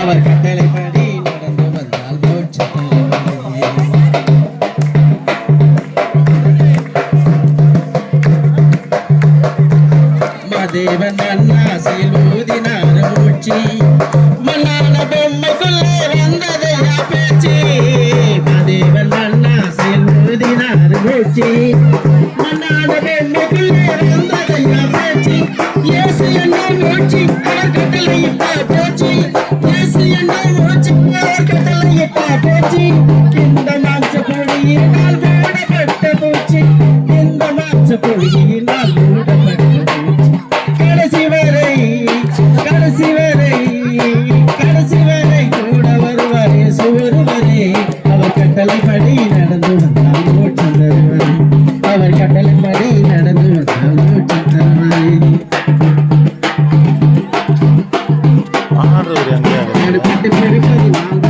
அவர் கட்டளைப்படி நடந்து வந்தால் தோற்றத்தில் தேவன் அண்ணாசில் ஊதினார் மூச்சு. மண்ணான பொம்மைக்குள்ளே வந்தது பேச்சு. தேவன் அண்ணாசில் ஊதினார் மூச்சு. மண்ணான பொம்மைக்குள்ளே வந்தது பேச்சு. இந்த மாற்ற பொழியினால் மூடப்பட்ட பூச்சி இந்த மாற்ற பொழியில் Everybody.